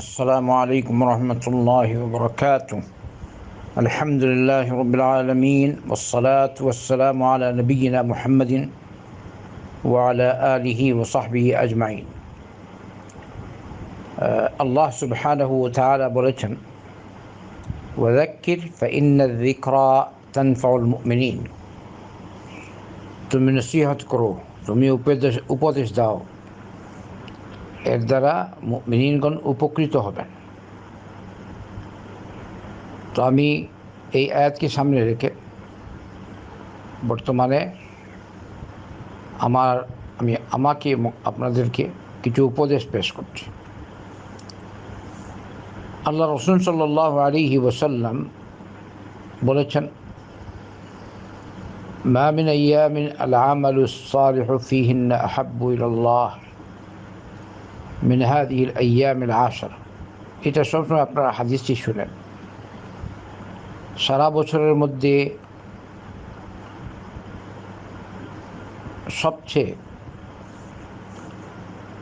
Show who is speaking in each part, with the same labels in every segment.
Speaker 1: السلام عليكم ورحمة الله وبركاته. الحمد لله رب العالمين والصلاة والسلام على نبينا محمد وعلى آله وصحبه أجمعين. آه، الله سبحانه وتعالى برتم وذكر فإن الذكرى تنفع المؤمنين. تم نصيحة كرو تم يوبدش داؤ এর দ্বারা মিনীনগণ উপকৃত হবেন তো আমি এই আয়াতকে সামনে রেখে বর্তমানে আমার আমি আমাকে এবং আপনাদেরকে কিছু উপদেশ পেশ করছি আল্লাহ রসুল সাল্লাহ আলিহি ওসাল্লাম বলেছেন ما من أيام العمل الصالح فيهن أحب إلى الله মিনহাদ ইল ইয়ামিল আসার এটা সবসময় আপনারা হাদিসটি শুনেন। সারা বছরের মধ্যে সবচেয়ে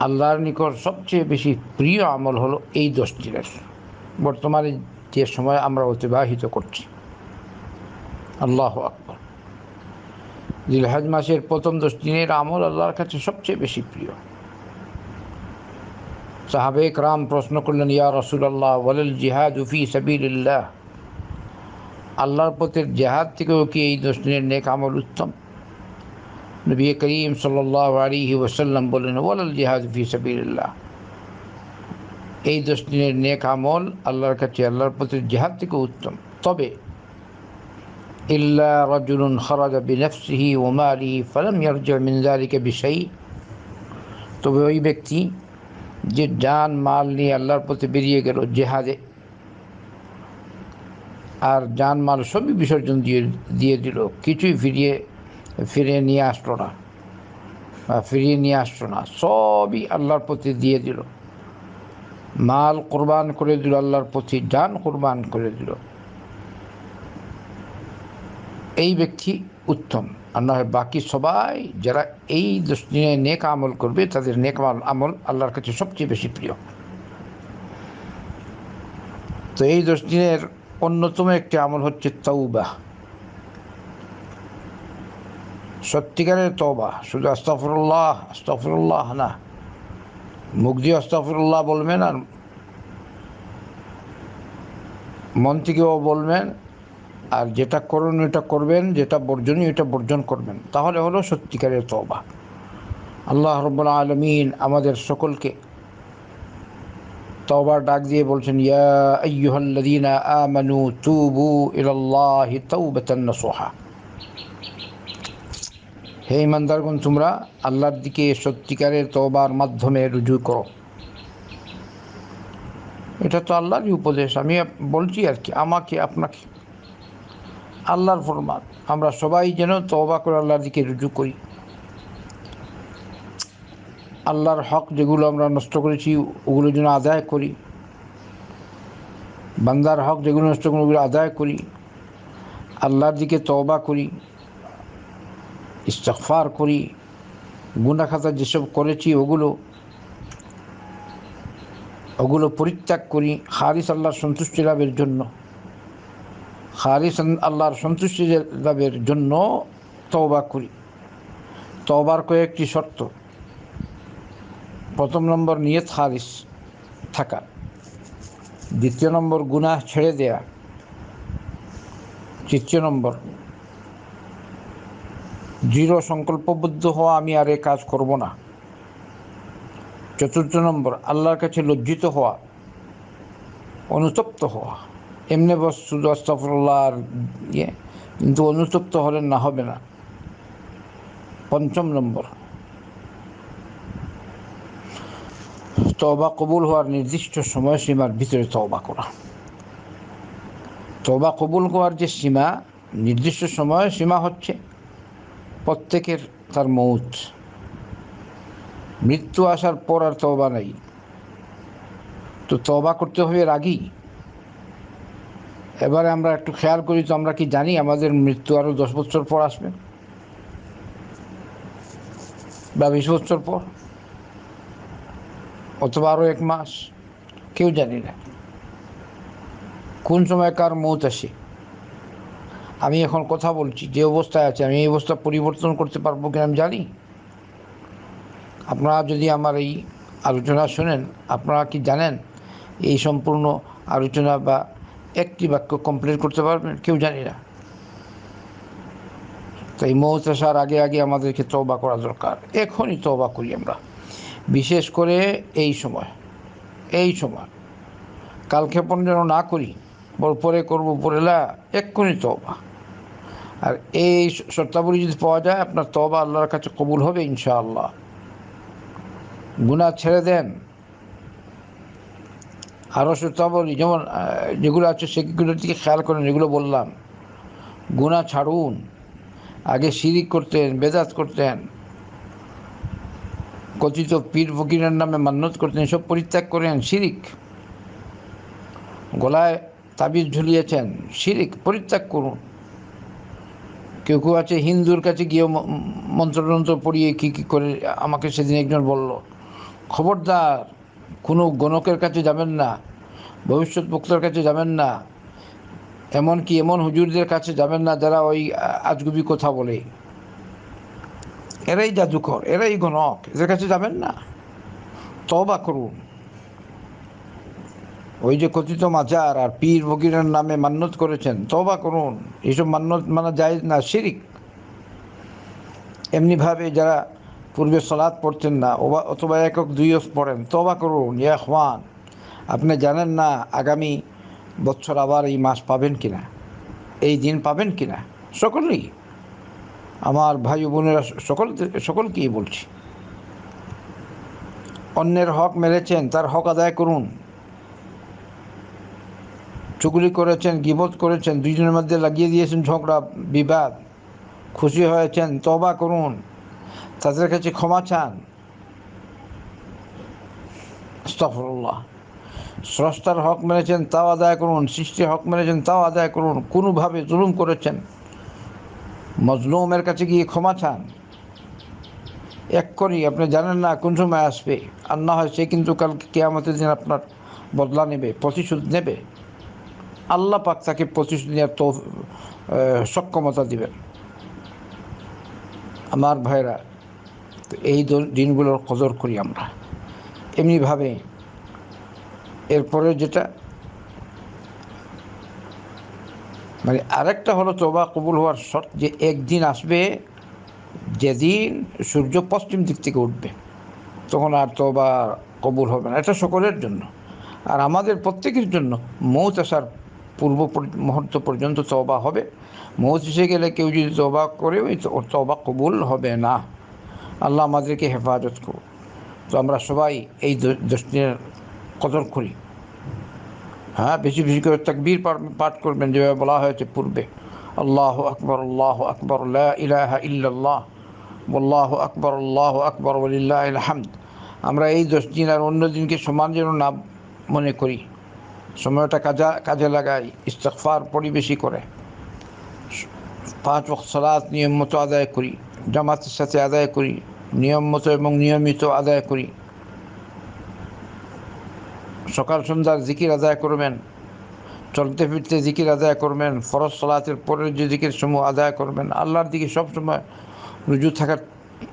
Speaker 1: আল্লাহর নিকট সবচেয়ে বেশি প্রিয় আমল হলো এই দশটি রাস বর্তমানে যে সময় আমরা অতিবাহিত করছি। আল্লাহ আকবর। দিলহাজ মাসের প্রথম দশ দিনের আমল আল্লাহর কাছে সবচেয়ে বেশি প্রিয়। সাহাবেক রাম প্রশ্ন করলেন, ইয়া রসুল আল্লাহ ওয়ালাল জিহাদ উফি সাবিল্লাহ আল্লাহর পথের জেহাদ থেকেও কি এই দশ নেক আমল উত্তম? নবী করিম সাল্লাহ আলিহি ওসাল্লাম বললেন, ওয়ালাল জিহাদ ফি সাবিল্লাহ এই দশ দিনের নেক আমল আল্লাহর কাছে, আল্লাহর পথের জেহাদ থেকে উত্তম। তবে, ইল্লা রাজুলুন খরাজা বিনফসিহি ওমালিহি ফালাম ইয়ারজা মিন যালিকা বিশাই। তবে ওই ব্যক্তি যে জান, মাল নিয়ে আল্লাহর পথে বেরিয়ে গেল জেহাদে। আর জান, মাল সবই বিসর্জন দিয়ে দিয়ে দিল। কিছুই ফিরিয়ে ফিরে নিয়ে আসলো না। বা ফিরিয়ে নিয়ে আসলো না। সবই আল্লাহর পথে দিয়ে দিল। মাল কোরবান করে দিল আল্লাহর পথে, জান কোরবান করে দিল। এই ব্যক্তি উত্তম। আর নয় বাকি সবাই যারা এই দিনে নেক আমল করবে, তাদের নেক আমল আল্লাহর কাছে সবচেয়ে বেশি প্রিয়। তো এই দশ দিনের অন্যতম একটি আমল হচ্ছে তৌবা সত্যিকারের তওবা, শুধু আস্তাফরুল্লাহ আস্তাফরুল্লাহ না। মুখ দিয়ে আস্তাফরুল্লাহ বলবেন আর মন থেকেও বলবেন আর যেটা করুন ওইটা করবেন, যেটা বর্জনীয় ওইটা বর্জন করবেন। তাহলে হলো সত্যিকারের তবা আল্লাহ রব্বুল আলমিন আমাদের সকলকে তওবার ডাক দিয়ে বলছেন, ইয়া আইয়ুহাল্লাযীনা আমানু তুবু ইলাল্লাহি তাওবাতান নাসুহা। হে ইমানদারগণ, তোমরা আল্লাহর দিকে সত্যিকারের তওবার মাধ্যমে রুজু করো। এটা তো আল্লাহরই উপদেশ। আমি বলছি আর কি, আমাকে, আপনাকে। আল্লাহর ফরমান। আমরা সবাই যেন তওবা করে আল্লাহর দিকে রুজু করি। আল্লাহর হক যেগুলো আমরা নষ্ট করেছি, ওগুলো যেন আদায় করি। বান্দার হক যেগুলো নষ্ট করি, ওগুলো আদায় করি। আল্লাহর দিকে তওবা করি ইস্তফার করি গুণাখাতা যেসব করেছি ওগুলো ওগুলো পরিত্যাগ করি হারিস আল্লাহর সন্তুষ্টি লাভের জন্য। হারিস আল্লাহর সন্তুষ্টি লাভের জন্য তওবা করি। তওবার কয়েকটি শর্ত। প্রথম নম্বর নিয়ত হারিস থাকা। দ্বিতীয় নম্বর গুনাহ ছেড়ে দেয়া। তৃতীয় নম্বর, দৃঢ় সংকল্পবদ্ধ হওয়া আমি আর এ কাজ করব না। চতুর্থ নম্বর, আল্লাহর কাছে লজ্জিত হওয়া, অনুতপ্ত হওয়া। এমনি বস শুধু আস্তাফরুল্লাহ ইয়ে। কিন্তু অনুতপ্ত হলে না, হবে না। পঞ্চম নম্বর। তবা কবুল হওয়ার নির্দিষ্ট সময়সীমার ভিতরে তবা করা। তবা কবুল হওয়ার যে সীমা, নির্দিষ্ট সময় সীমা হচ্ছে প্রত্যেকের তার মৌত। মৃত্যু আসার পর আর তবা নাই। তো তবা করতে হবে আগেই। এবারে আমরা একটু খেয়াল করি তো আমরা কি জানি আমাদের মৃত্যু আরও দশ বছর পর আসবে? বা বিশ বছর পর? অথবা আরও এক মাস? কেউ জানি না। কোন সময় কার মৌত আসে? আমি এখন কথা বলছি, যে অবস্থায় আছে, আমি এই অবস্থা পরিবর্তন করতে পারব কিনা আমি জানি? আপনারা যদি আমার এই আলোচনা শোনেন, আপনারা কি জানেন এই সম্পূর্ণ আলোচনা বা একটি বাক্য কমপ্লিট করতে পারবেন, কেউ জানি না। তাই মৌত আসার আগে আগে আমাদেরকে তবা করা দরকার। এখনই তবা করি আমরা। বিশেষ করে এই সময় এই সময়। কালক্ষেপণ যেন না করি বল পরে করব পরেলা এক্ষুনি তবা আর এই শর্তাবলী যদি পাওয়া যায়, আপনার তবা আল্লাহর কাছে কবুল হবে ইনশাআল্লাহ। গুণা ছেড়ে দেন আরও শর্তাবলী যেমন যেগুলো আছে সেগুলোর দিকে খেয়াল করেন, যেগুলো বললাম। গুণা ছাড়ুন, আগে শিরিক করতেন, বেদাত করতেন। কথিত পীর ফকিরের নামে মান্যত করতেন, সব পরিত্যাগ করেন, শিরিক। গলায় তাবিজ ঝুলিয়েছেন, শিরিক, পরিত্যাগ করুন। কেউ কেউ আছে হিন্দুর কাছে গিয়ে মন্ত্রতন্ত্র পড়িয়ে কী কী করে আমাকে সেদিন একজন বলল, খবরদার কোনো গণকের কাছে যাবেন না, ভবিষ্যৎ বক্তার কাছে যাবেন না, এমনকি এমন হুজুরদের কাছে যাবেন না যারা ওই আজগুবি কথা বলে। এরাই জাদুকর, এরাই গণক, এদের কাছে যাবেন না। তবা করুন। ওই যে কথিত মাজার আর পীর ফকিরের নামে মান্যত করেছেন তবা করুন। এইসব মান্যত মানা যায় না, শিরিক। এমনিভাবে যারা পূর্বে সলাদ পড়ছেন না অথবা একক দুই পড়েন। তবা করুন, ইয়া আপনি জানেন না আগামী বছর আবার এই মাস পাবেন কিনা? এই দিন পাবেন কিনা? সকলেই। আমার ভাই বোনেরা সকল, সকলকেই বলছি। অন্যের হক মেরেছেন, তার হক আদায় করুন। চুগুলি করেছেন, গিবত করেছেন দুজনের মধ্যে লাগিয়ে দিয়েছেন ঝগড়া, বিবাদ। খুশি হয়েছেন তবা করুন। তাদের কাছে ক্ষমা চান স্রষ্টার হক মেরেছেন তাও আদায় করুন। সৃষ্টির হক মেরেছেন তাও আদায় করুন। কোনোভাবে জুলুম করেছেন। মজলুমের কাছে গিয়ে ক্ষমা চান। এক করি আপনি জানেন না কোন সময় আসবে। আর না হয় সে কিন্তু কালকে কেয়ামতের দিন আপনার বদলা নেবে, প্রতিশোধ নেবে। আল্লাহ পাক তাকে প্রতিশোধ নেওয়ার তো সক্ষমতা দিবেন। আমার ভাইরা তো এই দিনগুলোর কদর করি আমরা। এমনিভাবে এরপরে যেটা মানে আরেকটা হলো তোবা কবুল হওয়ার শর্ত যে একদিন আসবে, যেদিন সূর্য পশ্চিম দিক থেকে উঠবে, তখন আর তোবা কবুল হবে না। এটা সকলের জন্য। আর আমাদের প্রত্যেকের জন্য মৌত আসার পূর্ব মুহূর্ত পর্যন্ত তবা হবে। এসে গেলে কেউ যদি তবা করে, ওই তবা কবুল হবে না। আল্লাহ আমাদেরকে হেফাজত করুন তো আমরা সবাই এই দশ দিনের কদর করি। হ্যাঁ বেশি বেশি করে তাকবীর পাঠ করবেন, যেভাবে বলা হয়েছে পূর্বে। আল্লাহ আকবর আল্লাহ আকবর ইলাহা ইল্লাল্লাহ আল্লাহ আকবর আল্লাহ আকবর ওলিল্লাহ হামদ। আমরা এই দশ দিন আর অন্য দিনকে সমান যেন না মনে করি। সময়টা কাজা, কাজে লাগাই ইস্তফার পরিবেশী করে। পাঁচ ওয়াক্ত সালাত নিয়ম মতো আদায় করি, জামাতের সাথে আদায় করি, নিয়ম মতো এবং নিয়মিত আদায় করি। সকাল সন্ধ্যার জিকির আদায় করবেন, চলতে ফিরতে জিকির আদায় করবেন, ফরজ সালাতের পরের যে জিকির সমূহ আদায় করবেন, আল্লাহর দিকে সবসময় রুজু থাকার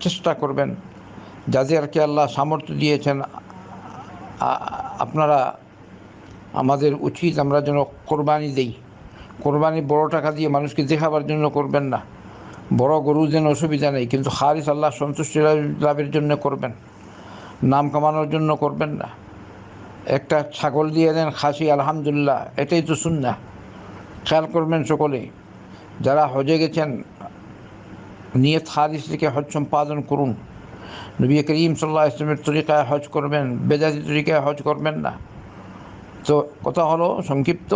Speaker 1: চেষ্টা করবেন। যাদেরকে আল্লাহ সামর্থ্য দিয়েছেন আপনারা আমাদের উচিত আমরা যেন কোরবানি দেই। কোরবানি বড় টাকা দিয়ে মানুষকে দেখাবার জন্য করবেন না। বড় গরু যেন অসুবিধা নেই, কিন্তু হারিস আল্লাহ সন্তুষ্টি লাভের জন্য করবেন। নাম কামানোর জন্য করবেন না। একটা ছাগল দিয়ে দেন খাসি, আলহামদুলিল্লাহ, এটাই তো শুননা খেয়াল করবেন সকলে, যারা হজে গেছেন, নিয়ত হাদিস থেকে হজ সম্পাদন করুন। নবী করিম সাল্লাহ ইসলামের তরিকায় হজ করবেন বেদাতি তরিকায় হজ করবেন না। তো কথা হলো সংক্ষিপ্ত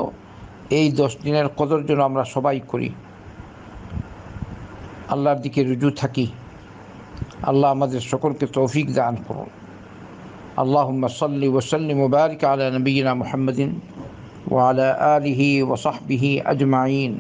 Speaker 1: এই দশ দিনের কদর জন্য আমরা সবাই করি আল্লাহর দিকে রুজু থাকি আল্লাহ আমাদের সকলকে তৌফিক দান করুন اللهم صل وسلم وبارك على نبينا محمد وعلى آله وصحبه أجمعين